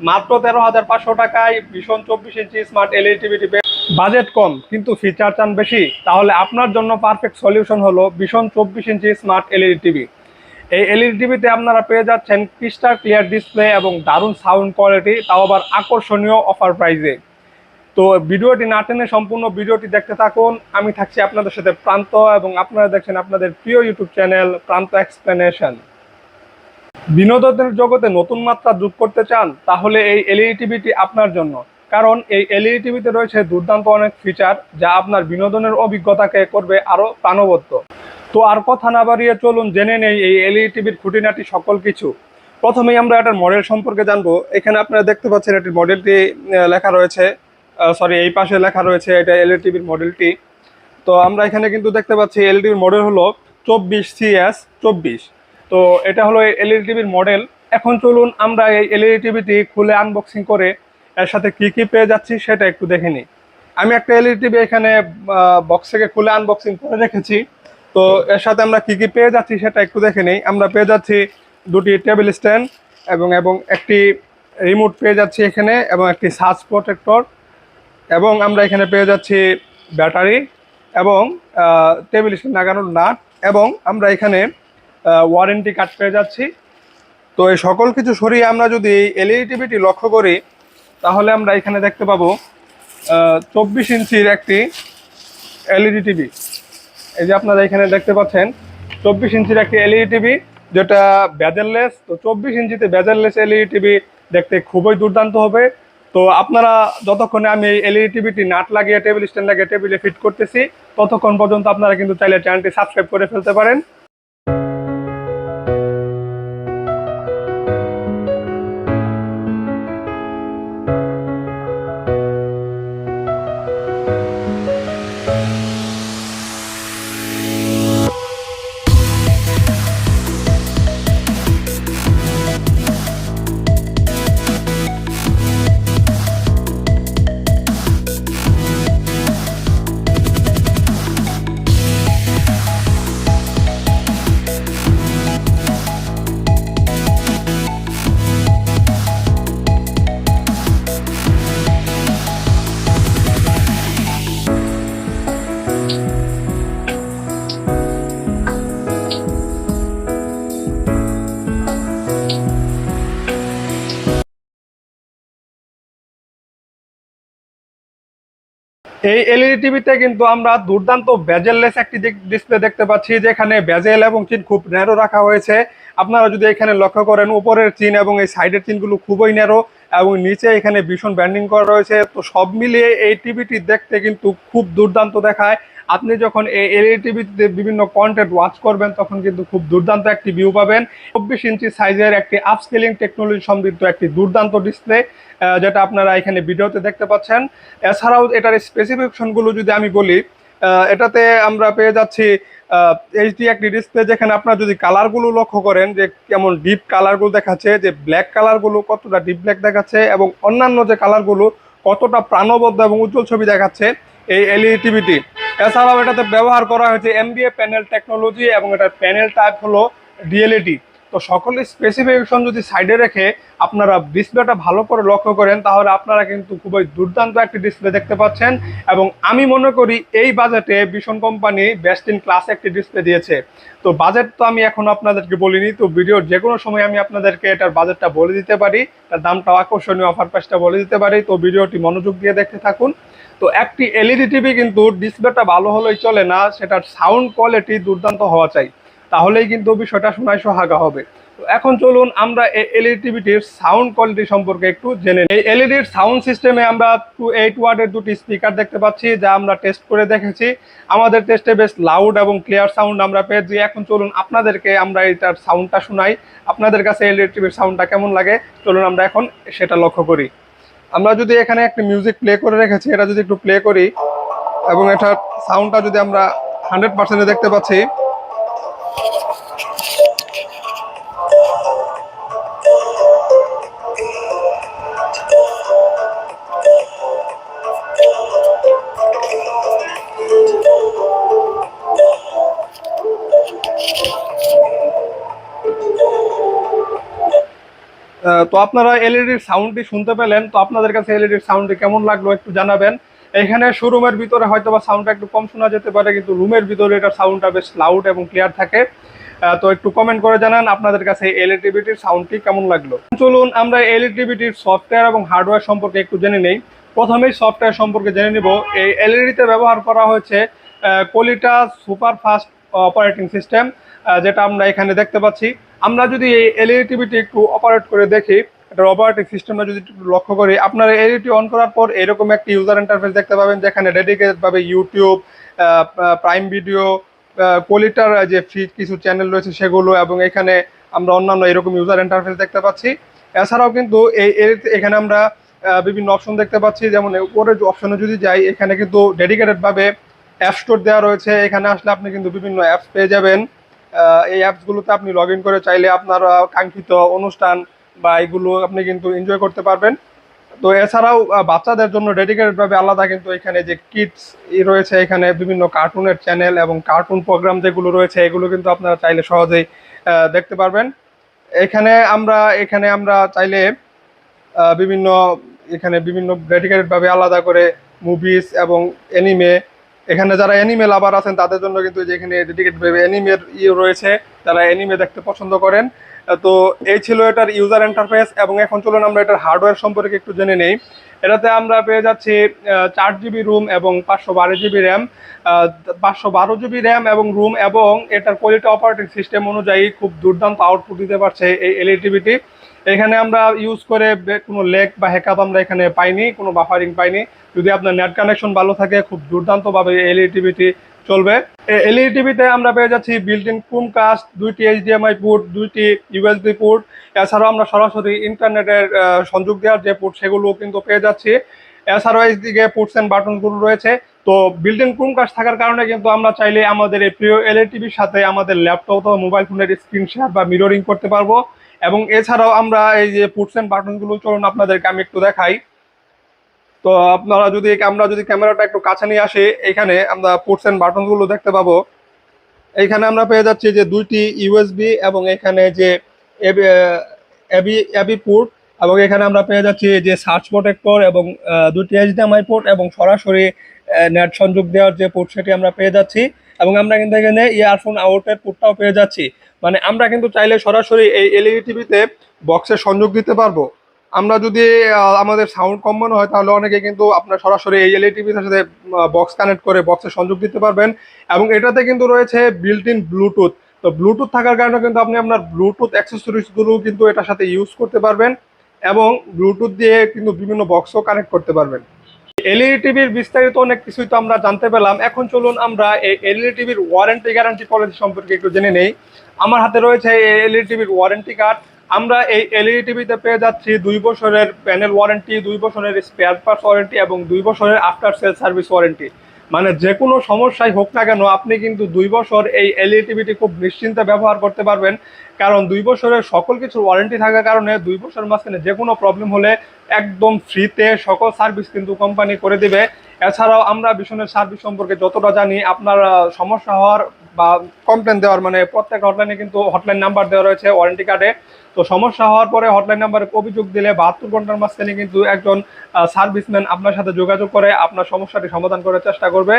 মাত্র তেরো হাজার পাঁচশো টাকায় ভীষণ চব্বিশ ইঞ্চি স্মার্ট এলইডি টিভিটি বাজেট কম, কিন্তু ফিচার চান বেশি। তাহলে আপনার জন্য পারফেক্ট সলিউশন হলো ভীষণ চব্বিশ ইঞ্চি স্মার্ট এলইডি টিভি এই এলইডি টিভিতে আপনারা পেয়ে যাচ্ছেন ক্রিস্টাল ক্লিয়ার ডিসপ্লে এবং দারুণ সাউন্ড কোয়ালিটি তাও আবার আকর্ষণীয় অফার প্রাইজে তো ভিডিওটি না টেনে সম্পূর্ণ ভিডিওটি দেখতে থাকুন। আমি থাকছি আপনাদের সাথে প্রান্ত এবং আপনারা দেখছেন আপনাদের প্রিয় ইউটিউব চ্যানেল প্রান্ত এক্সপ্লেনেশন বিনোদনের জগতে নতুন মাত্রা যোগ করতে চান, তাহলে এই এলইডি টিভিটি আপনার জন্য। কারণ এই এলইডি টিভিতে রয়েছে দুর্দান্ত অনেক ফিচার যা আপনার বিনোদনের অভিজ্ঞতাকে করবে আরও প্রাণবদ্ধ তো আর কথা না বাড়িয়ে চলুন, জেনে নেই এই এলইডি টিভির খুঁটিনাটি সকল কিছু। প্রথমেই আমরা এটার মডেল সম্পর্কে জানব। এখানে আপনারা দেখতে পাচ্ছেন এটির মডেলটি লেখা রয়েছে সরি এই পাশে লেখা রয়েছে এটা এলইডি টিভির মডেলটি তো আমরা এখানে কিন্তু দেখতে পাচ্ছি এলইডির মডেল হলো চব্বিশ সিএস চব্বিশ। তো এটা হলো এলইডি টিভির মডেল এখন চলুন আমরা এই এলইডি টিভিটি খুলে আনবক্সিং করে এর সাথে কি কি পেয়ে যাচ্ছি সেটা একটু দেখে নিই। আমি একটা এলইডি টিভি এখানে বক্স থেকে খুলে আনবক্সিং করে রেখেছি। তো এর সাথে আমরা কি কি পেয়ে যাচ্ছি সেটা একটু দেখে নিই। আমরা পেয়ে যাচ্ছি দুটি টেবিল স্ট্যান্ড এবং এবং একটি রিমোট পেয়ে যাচ্ছি এখানে এবং একটি সার্চ প্রোটেক্টর এবং আমরা এখানে পেয়ে যাচ্ছি ব্যাটারি এবং টেবিল স্ট্যান্ড লাগানোর নাট। এবং আমরা এখানে ওয়ারেন্টি কার্ড পেয়ে যাচ্ছি। তো এই সকল কিছু সরিয়ে আমরা যদি এলইডি টিভিটি লক্ষ্য করি, তাহলে আমরা এখানে দেখতে পাবো চব্বিশ ইঞ্চির একটি এলইডি টিভি এই যে আপনারা এখানে দেখতে পাচ্ছেন, চব্বিশ ইঞ্চির একটি এলইডি টিভি যেটা ব্যাজারলেস তো চব্বিশ ইঞ্চিতে ব্যাজারলেস এলইডি টিভি দেখতে খুবই দুর্দান্ত হবে। তো আপনারা যতক্ষণে আমি এই এলইডি টিভিটি নাট লাগিয়ে টেবিল স্ট্যান্ড লাগিয়ে টেবিলে ফিট করতেছি, ততক্ষণ পর্যন্ত আপনারা কিন্তু চাইলে চ্যানেলটি সাবস্ক্রাইব করে ফেলতে পারেন। এই এলইডি টিভিতে কিন্তু আমরা দুর্দান্ত বেজেললেস একটি ডিসপ্লে দেখতে পাচ্ছি, যেখানে বেজেল এবং চিন খুব ন্যারো রাখা হয়েছে। আপনারা যদি এখানে লক্ষ্য করেন, উপরের চিন এবং এই সাইডের চিনগুলো খুবই ন্যারো এবং নিচে এখানে ভীষণ ব্যান্ডিং করা রয়েছে। তো সব মিলিয়ে এই টিভিটি দেখতে কিন্তু খুব দুর্দান্ত দেখায়। আপনি যখন এই এলইডি টিভিতে বিভিন্ন কন্টেন্ট ওয়াচ করবেন, তখন কিন্তু খুব দুর্দান্ত একটি ভিউ পাবেন। চব্বিশ ইঞ্চি সাইজের একটি আপস্কেলিং টেকনোলজি সমৃদ্ধ একটি দুর্দান্ত ডিসপ্লে যেটা আপনারা এখানে ভিডিওতে দেখতে পাচ্ছেন। এছাড়াও এটার স্পেসিফিকেশনগুলো যদি আমি বলি এটাতে আমরা পেয়ে যাচ্ছি এইচডি একটি ডিসপ্লে যেখানে আপনারা যদি কালারগুলো লক্ষ্য করেন যে কেমন ডিপ কালারগুলো দেখাচ্ছে, যে ব্ল্যাক কালারগুলো কতটা ডিপ ব্ল্যাক দেখাচ্ছে এবং অন্যান্য যে কালারগুলো কতটা প্রাণবদ্ধ এবং উজ্জ্বল ছবি দেখাচ্ছে এই এলইডি টিভিটি এছাড়াও এটাতে ব্যবহার করা হয়েছে এমবিএ প্যানেল টেকনোলজি এবং এটার প্যানেল টাইপ হলো ডিএলইডি তো সকলের স্পেসিফিকেশন যদি সাইডে রেখে আপনারা ডিসপ্লেটা ভালো করে লক্ষ্য করেন, তাহলে আপনারা কিন্তু খুবই দুর্দান্ত একটি ডিসপ্লে দেখতে পাচ্ছেন। এবং আমি মনে করি এই বাজেটে ভীষণ কোম্পানি বেস্ট ইন ক্লাস একটি ডিসপ্লে দিয়েছে। তো বাজেট তো আমি এখন আপনাদেরকে বলিনি, তো ভিডিওর যে কোনো সময় আমি আপনাদেরকে এটার বাজেটটা বলে দিতে পারি। তার দামটা আকর্ষণীয় অফার প্রাইসটা বলে দিতে পারি। তো ভিডিওটি মনোযোগ দিয়ে দেখতে থাকুন। তো একটি এলইডি টিভি কিন্তু ডিসপ্লেটা ভালো হলেই চলে না, সেটার সাউন্ড কোয়ালিটি দুর্দান্ত হওয়া চাই। তাহলেই কিন্তু বিষয়টা শোনায় সোহাগা হবে। এখন চলুন আমরা এই এলইডি টিভিটির সাউন্ড কোয়ালিটি সম্পর্কে একটু জেনে নিই। এই এলইডির সাউন্ড সিস্টেমে আমরা টু এইট ওয়ার্ডের দুটি স্পিকার দেখতে পাচ্ছি, যা আমরা টেস্ট করে দেখেছি। আমাদের টেস্টে বেশ লাউড এবং ক্লিয়ার সাউন্ড আমরা পেয়েছি। এখন চলুন আপনাদেরকে আমরা এটার সাউন্ডটা শোনাই। আপনাদের কাছে এলইডি টিভির সাউন্ডটা কেমন লাগে? চলুন আমরা এখন সেটা লক্ষ্য করি। আমরা যদি এখানে একটা মিউজিক প্লে করে রেখেছি, এটা যদি একটু প্লে করি, এবং এটার সাউন্ডটা যদি আমরা হান্ড্রেড পার্সেন্টে দেখতে পাচ্ছি তো আপনারা এলইডি সাউন্ডটি শুনতে পেলেন, তো আপনাদের কাছে এলইডি সাউন্ডটি কেমন লাগল একটু জানাবেন। এখানে শোরুমের ভিতরে হয়তো বা সাউন্ডটা একটু কম শোনা যেতে পারে, কিন্তু রুমের ভিতরে এটা সাউন্ডটা বেশ লাউড এবং ক্লিয়ার থাকে। তো একটু কমেন্ট করে জানান আপনাদের কাছে এলইডিবিটির সাউন্ডটি কেমন লাগল? চলুন আমরা এলইডিবিটির সফটওয়্যার এবং হার্ডওয়্যার সম্পর্কে একটু জেনে নেই। প্রথমেই সফটওয়্যার সম্পর্কে জেনে নিব। এই এলইডিতে ব্যবহার করা হয়েছে কোলিটা সুপার ফাস্ট অপারেটিং সিস্টেম যেটা আমরা এখানে দেখতে পাচ্ছি। আমরা যদি এই এলইডি টিভিটি একটু অপারেট করে দেখি, এটার অপারেটিং সিস্টেমটা যদি লক্ষ্য করি, আপনারা এলইডি অন করার পর এরকম একটি ইউজার ইন্টারফেস দেখতে পাবেন, যেখানে ডেডিকেটেড ভাবে ইউটিউব প্রাইম ভিডিও কোয়ালিটার যে ফ্রি কিছু চ্যানেল রয়েছে সেগুলো এবং এখানে আমরা অন্যান্য এরকম ইউজার ইন্টারফেস দেখতে পাচ্ছি। এছাড়াও কিন্তু এই এখানে আমরা বিভিন্ন অপশন দেখতে পাচ্ছি। যেমন উপরে অপশনে যদি যাই, এখানে কিন্তু ডেডিকেটেডভাবে অ্যাপ স্টোর দেওয়া রয়েছে। এখানে আসলে আপনি কিন্তু বিভিন্ন অ্যাপস পেয়ে যাবেন। এই অ্যাপসগুলোতে আপনি লগ করে চাইলে আপনার কাঙ্ক্ষিত অনুষ্ঠান বা এগুলো আপনি কিন্তু এনজয় করতে পারবেন। তো এছাড়াও বাচ্চাদের জন্য ডেডিকেটেড ভাবে আলাদা কিন্তু এখানে যে কিডস রয়েছে, এখানে বিভিন্ন কার্টুনের চ্যানেল এবং কার্টুন প্রোগ্রাম যেগুলো রয়েছে, এগুলো কিন্তু আপনারা চাইলে সহজেই দেখতে পারবেন। এখানে আমরা এখানে আমরা চাইলে বিভিন্ন, এখানে বিভিন্ন ডেডিকেটেড ভাবে আলাদা করে মুভিজ এবং এনিমে এখানে যারা এনিমে লাভার আছেন, তাদের জন্য কিন্তু যে এখানে ডেডিকেটেড ভাবে এনিমের ইয়ে রয়েছে, যারা এনিমে দেখতে পছন্দ করেন তো এই ছিল এটার ইউজার ইন্টারফেস এবং এখন চলুন আমরা এটার হার্ডওয়্যার সম্পর্কে একটু জেনে নেই। এটাতে আমরা পেয়ে যাচ্ছি চার জিবি রুম এবং পাঁচশো বারো জিবি র্যাম পাঁচশো বারো জিবি র্যাম এবং রুম এবং এটার কোয়ালিটি অপারেটিং সিস্টেম অনুযায়ী খুব দুর্দান্ত আউটপুট দিতে পারছে এই এলইডি টিভিটি এখানে আমরা ইউজ করে কোনো লেগ বা হ্যাকআপ আমরা এখানে পাইনি, কোনো বাফারিং পাইনি। যদি আপনার নেট কানেকশন ভালো থাকে, খুব দুর্দান্তভাবে এলইডি টিভিটি চলবে। এলইডি টিভিতে আমরা পেয়ে যাচ্ছি বিল্ট ইন কাস্ট দুইটি এইচডিএমআই পোর্ট দুইটি ইউএসবি পোর্ট এছাড়াও আমরা সরাসরি ইন্টারনেটের সংযোগ দেওয়ার যে পোর্ট সেগুলো কিন্তু পেয়ে যাচ্ছি। এছাড়াও এইদিকে পোর্টস অ্যান্ড বাটনগুলো রয়েছে। তো বিল্ট ইন কাস্ট থাকার কারণে কিন্তু আমরা চাইলে আমাদের এই প্রিয় এলইডি টিভির সাথে আমাদের ল্যাপটপ অথবা মোবাইল ফোনের স্ক্রিন শেয়ার বা মিররিং করতে পারব। এবং এছাড়াও আমরা এই যে পুটস অ্যান্ড বাটনগুলো চলুন আপনাদেরকে আমি একটু দেখাই। তো আপনারা যদি আমরা যদি ক্যামেরাটা একটু কাছে নিয়ে আসি এখানে আমরা পুটস অ্যান্ড বাটনগুলো দেখতে পাবো। এইখানে আমরা পেয়ে যাচ্ছি যে দুইটি ইউএসবি এবং এখানে যে এবি এবি পোর্ট এবং এখানে আমরা পেয়ে যাচ্ছি যে সার্চ প্রোটেক্টর এবং দুটি এইচডিএমআই পোর্ট এবং সরাসরি নেট সংযোগ দেওয়ার যে পোর্ট সেটি আমরা পেয়ে যাচ্ছি। এবং আমরা কিন্তু এখানে ইয়ারফোন আউটের পোর্টটাও পেয়ে যাচ্ছি। মানে আমরা কিন্তু চাইলে সরাসরি এই এলইডি টিভিতে বক্সের সংযোগ দিতে পারব। আমরা যদি আমাদের সাউন্ড কম মনে হয়, তাহলে অনেকে কিন্তু আপনার সরাসরি এই এলইডি টিভির সাথে বক্স কানেক্ট করে বক্সের সংযোগ দিতে পারবেন। এবং এটাতে কিন্তু রয়েছে বিল্ট ইন ব্লুটুথ তো ব্লুটুথ থাকার কারণে কিন্তু আপনি আপনার ব্লুটুথ অ্যাক্সেসরিজগুলো কিন্তু এটার সাথে ইউজ করতে পারবেন এবং ব্লুটুথ দিয়ে কিন্তু বিভিন্ন বক্সও কানেক্ট করতে পারবেন। এলইডি টিভির বিস্তারিত অনেক কিছুই তো আমরা জানতে পেলাম। এখন চলুন আমরা এই এলইডি টিভির ওয়ারেন্টি গ্যারান্টি পলিসি সম্পর্কে একটু জেনে নেই। আমার হাতে রয়েছে এলইডি টিভির ওয়ারেন্টি কার্ড আমরা এই এলইডি টিভিতে পেয়ে যাচ্ছি দুই বছরের প্যানেল ওয়ারেন্টি দুই বছরের স্পেয়ার পার্টস ওয়ারেন্টি এবং দুই বছরের আফটার সেল সার্ভিস ওয়ারেন্টি মানে যে কোনো সমস্যাই হোক না কেন, আপনি কিন্তু দুই বছর এই এলইডি টিভিটি খুব নিশ্চিন্তে ব্যবহার করতে পারবেন। কারণ দুই বছরের সকল কিছুর ওয়ারেন্টি থাকার কারণে দুই বছর মাঝখানে যে কোনো প্রবলেম হলে একদম ফ্রিতে সকল সার্ভিস কিন্তু কোম্পানি করে দিবে। এছাড়াও আমরা ভীষণের সার্ভিস সম্পর্কে যতটা জানি, আপনার সমস্যা হওয়ার বা কমপ্লেন দেওয়ার মানে প্রত্যেক হটলাইনে কিন্তু হটলাইন নাম্বার দেওয়া রয়েছে ওয়ারেন্টি কার্ডে তো সমস্যা হওয়ার পরে হটলাইন নাম্বারে অভিযোগ দিলে বাহাত্তর ঘণ্টার মাঝখানে কিন্তু একজন সার্ভিসম্যান আপনার সাথে যোগাযোগ করে, আপনার সমস্যাটি সমাধান করার চেষ্টা করবে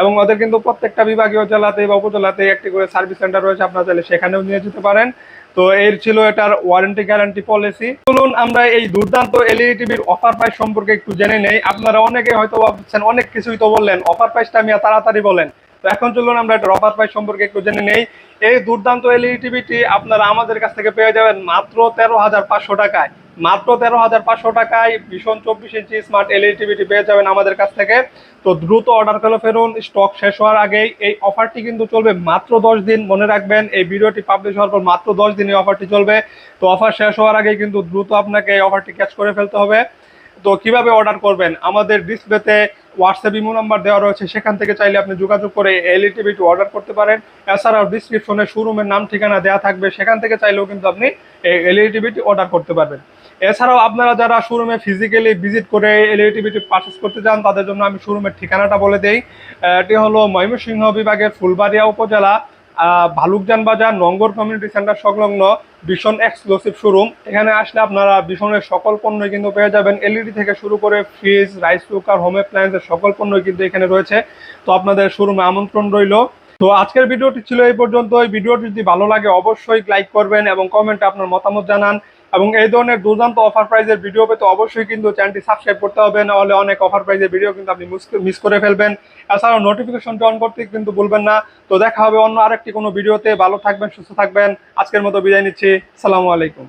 এবং ওদের কিন্তু প্রত্যেকটা বিভাগীয় জেলাতে বা উপজেলাতে একটি করে সার্ভিস সেন্টার রয়েছে, আপনারা চাইলে সেখানেও নিয়ে যেতে পারেন। তো এর ছিল এটার ওয়ারেন্টি গ্যারান্টি পলিসি চলুন আমরা এই দুর্দান্ত এলইডি টিভির অফার প্রাইস সম্পর্কে একটু জেনে নেই। আপনারা অনেকে হয়তো ভাবছেন, অনেক কিছুই তো বললেন অফার প্রাইসটা আমি তাড়াতাড়ি বলেন। তো এখন চলুন আমরা এটার অফার প্রাইস সম্পর্কে একটু জেনে নেই। এই দুর্দান্ত এলইডি টিভিটি আপনারা আমাদের কাছ থেকে পেয়ে যাবেন মাত্র তেরো হাজার পাঁচশো টাকায়। মাত্র তেরো হাজার পাঁচশো টাকায় ভীষণ চব্বিশ ইঞ্চি স্মার্ট এলইডি টিভিটি পেয়ে যাবেন আমাদের কাছ থেকে। তো দ্রুত অর্ডার করে ফেরুন স্টক শেষ হওয়ার আগেই। এই অফারটি কিন্তু চলবে মাত্র দশ দিন। মনে রাখবেন, এই ভিডিওটি পাবলিশ হওয়ার পর মাত্র দশ দিন এই অফারটি চলবে। তো অফার শেষ হওয়ার আগেই কিন্তু দ্রুত আপনাকে এই অফারটি ক্যাচ করে ফেলতে হবে। তো কীভাবে অর্ডার করবেন? আমাদের ডিসপ্লেতে হোয়াটসঅ্যাপ ইমো নাম্বার দেওয়া রয়েছে, সেখান থেকে চাইলে আপনি যোগাযোগ করে এলই টিভিটি অর্ডার করতে পারেন। এছাড়াও ডিসক্রিপশনে শোরুমের নাম, ঠিকানা দেওয়া থাকবে, সেখান থেকে চাইলেও কিন্তু আপনি এলইডি টিভিটি অর্ডার করতে পারবেন। এছাড়াও আপনারা যারা শোরুমে ফিজিক্যালি ভিজিট করে এলইডি টিভিটি পারচেস করতে চান, তাদের জন্য আমি শোরুমের ঠিকানাটা বলে দেই। এটি হলো ময়মনসিংহ বিভাগের ফুলবাড়িয়া উপজেলা ভালুকজান বাজার, নঙ্গর কমিউনিটি সেন্টার সংলগ্ন ভীষণ এক্সক্লুসিভ শোরুম এখানে আসলে আপনারা ভীষণের সকল পণ্যই কিন্তু পেয়ে যাবেন। এলইডি থেকে শুরু করে ফ্রিজ রাইস কুকার হোম অ্যাপ্লায়েন্সের সকল পণ্যই কিন্তু এখানে রয়েছে। তো আপনাদের শোরুমে আমন্ত্রণ রইল। তো আজকের ভিডিওটি ছিল এই পর্যন্ত এই ভিডিওটি যদি ভালো লাগে অবশ্যই লাইক করবেন এবং কমেন্টে আপনার মতামত জানান। এবং এই ধরনের দুর্দান্ত অফার প্রাইজের ভিডিও পেতে অবশ্যই কিন্তু চ্যানেলটি সাবস্ক্রাইব করতে হবে, নাহলে অনেক অফার প্রাইজের ভিডিও কিন্তু আপনি মিস করে ফেলবেন। এছাড়াও নোটিফিকেশনটি অন করতে কিন্তু ভুলবেন না। তো দেখা হবে অন্য আরেকটি কোনো ভিডিওতে ভালো থাকবেন, সুস্থ থাকবেন। আজকের মতো বিদায় নিচ্ছি। সালামু আলাইকুম।